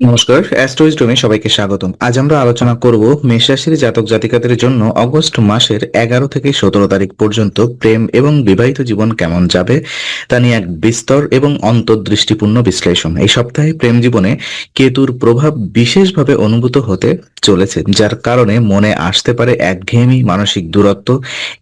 নমস্কার অ্যাস্ট্রোইজডমে সবাইকে স্বাগতম। আজ আমরা আলোচনা করব মেষ রাশির জাতক জাতিকাদের জন্য অগস্ট মাসের এগারো থেকে সতেরো তারিখ পর্যন্ত প্রেম এবং বিবাহিত জীবন কেমন যাবে তা নিয়ে এক বিস্তর এবং অন্তর্দৃষ্টিপূর্ণ বিশ্লেষণ। এই সপ্তাহে প্রেম জীবনে কেতুর প্রভাব বিশেষভাবে অনুভূত হতে চলেছে, যার কারণে মনে আসতে পারে একঘেয়েমি, মানসিক দূরত্ব,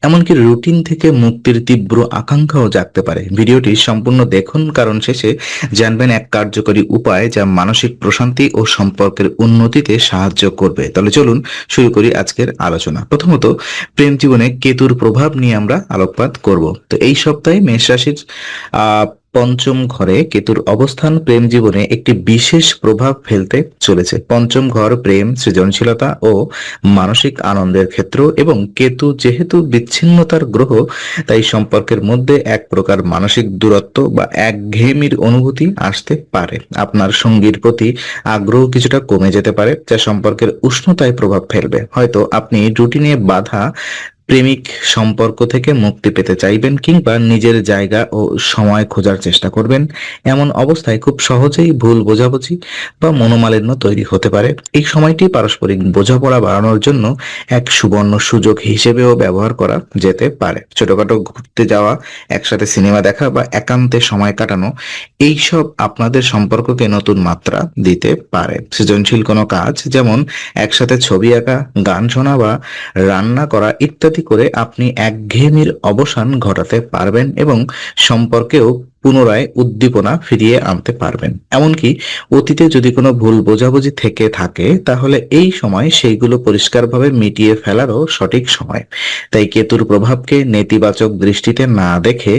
এমনকি রুটিন থেকে মুক্তির তীব্র আকাঙ্ক্ষাও জাগতে পারে। ভিডিওটি সম্পূর্ণ দেখুন, কারণ শেষে জানবেন এক কার্যকরী উপায় যা মানসিক প্রশান্তি ও সম্পর্কের উন্নতিতে সাহায্য করবে। তাহলে চলুন শুরু করি আজকের আলোচনা। প্রথমত, প্রেম জীবনে কেতুর প্রভাব নিয়ে আমরা আলোকপাত করব। তো এই সপ্তাহে মেষ রাশির পঞ্চম ঘরে কেতুর অবস্থান, প্রেম জীবনে একটি বিশেষ প্রভাব ফেলতে চলেছে। পঞ্চম ঘর, প্রেম, সৃজনশীলতা ও মানসিক আনন্দের ক্ষেত্র এবং কেতু যেহেতু বিচ্ছিন্নতার গ্রহ, তাই সম্পর্কের মধ্যে এক প্রকার মানসিক দূরত্ব বা একঘেয়েমির অনুভূতি আসতে পারে। আপনার সঙ্গীর প্রতি আগ্রহ কিছুটা কমে যেতে পারে, যা সম্পর্কের উষ্ণতায় প্রভাব ফেলবে। হয়তো আপনি রুটিনে বাধা প্রেমিক সম্পর্ক থেকে মুক্তি পেতে চাইবেন কিংবা নিজের জায়গা ও সময় খোঁজার চেষ্টা করবেন। এমন অবস্থায় খুব সহজেই ভুল বোঝাবুঝি বা মনোমালিন্য তৈরি হতে পারে। এই সময়টি পারস্পরিক বোঝাপড়া বাড়ানোর জন্য এক সুবর্ণ সুযোগ হিসেবেও ব্যবহার করা যেতে পারে। ছোটখাটো ঘুরতে যাওয়া, একসাথে সিনেমা দেখা বা একান্তে সময় কাটানো, এইসব আপনাদের সম্পর্ককে নতুন মাত্রা দিতে পারে। সৃজনশীল কোনো কাজ যেমন একসাথে ছবি আঁকা, গান শোনা বা রান্না করা ইত্যাদি করে আপনি একঘেয়েমির অবসান ঘটাতে পারবেন এবং সম্পর্কেও পুনরায় উদ্দীপনা ফিরিয়ে আনতে পারবেন। এমনকি অতীতে যদি কোনো ভুল বোঝাবুঝি থেকে থাকে, তাহলে এই সময় সেইগুলো পরিষ্কারভাবে মিটিয়ে ফেলারও সঠিক সময়। তাই কেতুর প্রভাবকে নেতিবাচক দৃষ্টিতে না দেখে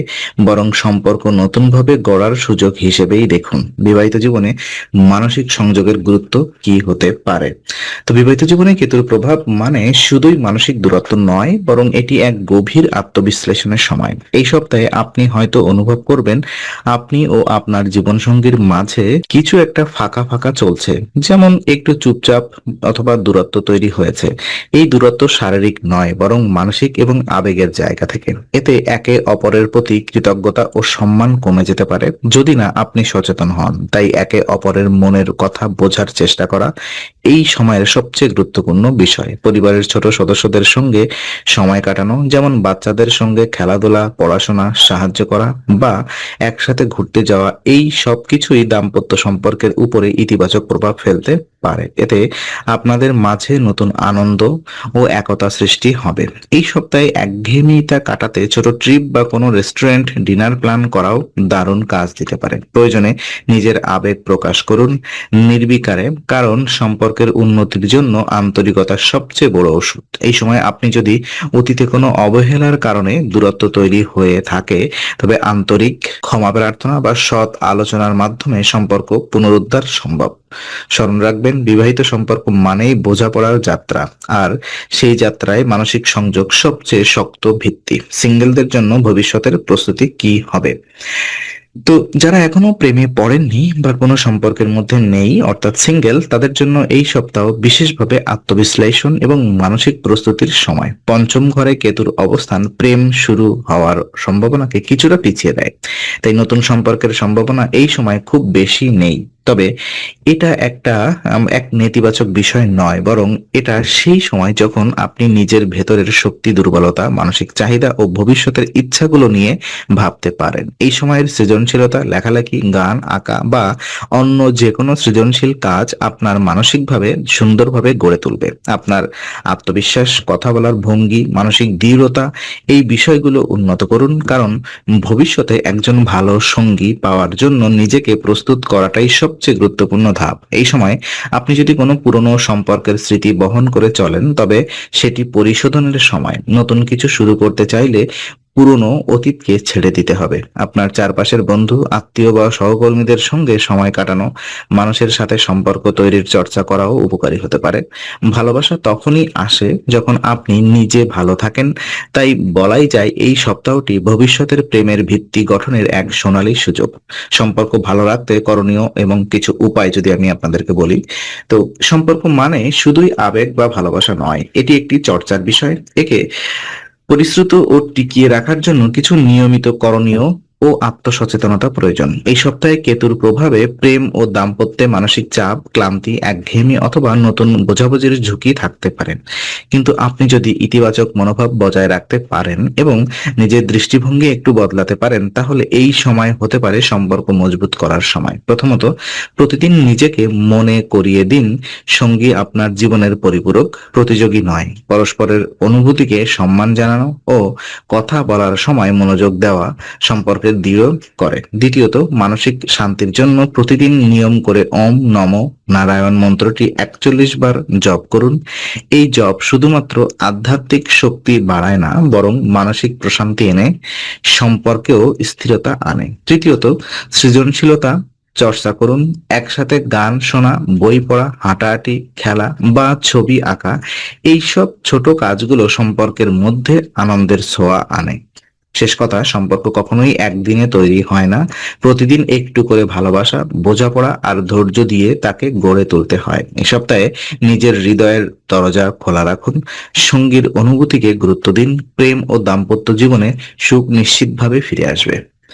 বরং সম্পর্ক নতুনভাবে গড়ার সুযোগ হিসেবেই দেখুন। বিবাহিত জীবনে মানসিক সংযোগের গুরুত্ব কি হতে পারে? তো বিবাহিত জীবনে কেতুর প্রভাব মানে শুধুই মানসিক দূরত্ব নয়, বরং এটি এক গভীর আত্মবিশ্লেষণের সময়। এই সপ্তাহে আপনি হয়তো অনুভব করবেন আপনি ও আপনার জীবনসঙ্গীর মাঝে কিছু একটা ফাঁকা ফাঁকা চলছে। যেমন একটু চুপচাপ অথবা দূরত্ব তৈরি হয়েছে। এই দূরত্ব শারীরিক নয়, বরং মানসিক এবং আবেগের জায়গা থেকে। এতে একে অপরের প্রতি কৃতজ্ঞতা ও সম্মান কমে যেতে পারে। যদি না, আপনি সচেতন হন। তাই একে অপরের মনের কথা বোঝার চেষ্টা করা এই সময়ের সবচেয়ে গুরুত্বপূর্ণ বিষয়। পরিবারের ছোট সদস্যদের সঙ্গে সময় কাটানো, যেমন বাচ্চাদের সঙ্গে খেলাধুলা, পড়াশোনা, সাহায্য করা বা একসাথে ঘুরতে যাওয়া এই সব কিছুই দাম্পত্য সম্পর্কের উপরে ইতিবাচক প্রভাব ফেলতে পারে। এতে আপনাদের মাঝে নতুন আনন্দ ও একতা সৃষ্টি হবে। এই সপ্তাহে একঘেয়েমিটা কাটাতে ছোট ট্রিপ বা কোনো রেস্টুরেন্ট ডিনার প্ল্যান করাও দারুণ কাজ দিতে পারে। প্রয়োজনে নিজের আবেগ প্রকাশ করুন নির্বিকারে, কারণ সম্পর্কের উন্নতির জন্য আন্তরিকতা সবচেয়ে বড় ওষুধ। এই সময় আপনি যদি অতীতে কোনো অবহেলার কারণে দূরত্ব তৈরি হয়ে থাকে, তবে আন্তরিক ক্ষমা প্রার্থনা বা সৎ আলোচনার মাধ্যমে সম্পর্ক পুনরুদ্ধার সম্ভব। স্মরণ রাখবেন, বিবাহিত সম্পর্ক মানেই বোঝাপড়ার যাত্রা। আর সেই যাত্রায় মানসিক সংযোগ সবচেয়ে শক্ত ভিত্তি। সিঙ্গেলদের জন্য ভবিষ্যতের প্রস্তুতি কি হবে? তো যারা এখনও প্রেমে পড়েননি বা কোনো সম্পর্কের মধ্যে নেই, অর্থাৎ সিঙ্গেল, তাদের জন্য এই সপ্তাহ বিশেষভাবে আত্মবিশ্লেষণ এবং মানসিক প্রস্তুতির সময়। পঞ্চম ঘরে কেতুর অবস্থান প্রেম শুরু হওয়ার সম্ভাবনাকে কিছুটা পিছিয়ে দেয়। তাই নতুন সম্পর্কের সম্ভাবনা এই সময় খুব বেশি নেই। তবে এটা একটা এক নেতিবাচক বিষয় নয়, বরং এটা সেই সময় যখন আপনি নিজের ভেতরের শক্তি, দুর্বলতা, মানসিক চাহিদা ও ভবিষ্যতের ইচ্ছাগুলো নিয়ে ভাবতে পারেন। এই সময়ের সৃজনশীলতা, লেখালেখি, গান, আঁকা বা অন্য যে কোনো সৃজনশীল কাজ আপনার মানসিকভাবে সুন্দরভাবে গড়ে তুলবে। আপনার আত্মবিশ্বাস, কথা বলার ভঙ্গি, মানসিক দৃঢ়তা, এই বিষয়গুলো উন্নত করুন, কারণ ভবিষ্যতে একজন ভালো সঙ্গী পাওয়ার জন্য নিজেকে প্রস্তুত করাটাই সবচেয়ে গুরুত্বপূর্ণ ধাপ। এই সময় আপনি যদি কোনো পুরনো সম্পর্কের স্মৃতি বহন করে চলেন, তবে সেটি পরিশোধনের সময়। নতুন কিছু শুরু করতে চাইলে পুরনো অতীতকে ছেড়ে দিতে হবে। আপনার চারপাশের বন্ধু, আত্মীয় বা সহকর্মীদের সঙ্গে সময় কাটানো, মানুষের সাথে সম্পর্ক তৈরির চর্চা করাও উপকারী হতে পারে। ভালোবাসা তখনই আসে যখন আপনি নিজে ভালো থাকেন। তাই বলাই যায় এই সপ্তাহটি ভবিষ্যতের প্রেমের ভিত্তি গঠনের এক সোনালী সুযোগ। সম্পর্ক ভালো রাখতে করণীয় এবং কিছু উপায় যদি আমি আপনাদেরকে বলি। তো সম্পর্ক মানে শুধুই আবেগ বা ভালোবাসা নয়, এটি একটি চর্চার বিষয়। একে পরিশ্রুত ও টিকিয়ে রাখার জন্য কিছু নিয়মিত করণীয় ও আত্মসচেতনতা প্রয়োজন। এই সপ্তাহে কেতুর প্রভাবে প্রেম ও দাম্পত্যে মানসিক চাপ, ক্লান্তি একঘেয়েমি অথবা নতুন বোঝাবুঝির ঝুঁকি থাকতে পারেন কিন্তু আপনি যদি ইতিবাচক মনোভাব বজায় রাখতে পারেন এবং নিজের দৃষ্টিভঙ্গি একটু বদলাতে পারেন, তাহলে এই সময় হতে পারে সম্পর্ক মজবুত করার সময়। প্রথমত, প্রতিদিন নিজেকে মনে করিয়ে দিন, সঙ্গী আপনার জীবনের পরিপূরক, প্রতিযোগী নয়। পরস্পরের অনুভূতিকে সম্মান জানানো ও কথা বলার সময় মনোযোগ দেওয়া সম্পর্কের দৃঢ় করে। দ্বিতীয়ত, মানসিক শান্তির জন্য প্রতিদিন নিয়ম করে ওম নম নারায়ণ মন্ত্রটি একচল্লিশ বার জপ করুন। এই জপ শুধুমাত্র আধ্যাত্মিক শক্তি বাড়ায় না, বরং মানসিক প্রশান্তি এনে সম্পর্কেও স্থিরতা আনে। তৃতীয়ত, সৃজনশীলতা, চর্চা করুন, একসাথে গান শোনা, বই পড়া, হাঁটাহাঁটি, খেলা বা ছবি আঁকা, এইসব ছোট কাজগুলো সম্পর্কের মধ্যে আনন্দের ছোঁয়া আনে। শেষ কথা, সম্পর্ক কখনোই একদিনে তৈরি হয় না। প্রতিদিন একটু করে ভালোবাসা, বোঝাপড়া আর ধৈর্য দিয়ে তাকে গড়ে তুলতে হয়। এ সপ্তাহে নিজের হৃদয়ের দরজা খোলা রাখুন। সঙ্গীর অনুভূতিকে গুরুত্ব দিন। প্রেম ও দাম্পত্য জীবনে সুখ নিশ্চিতভাবে ফিরে আসবে।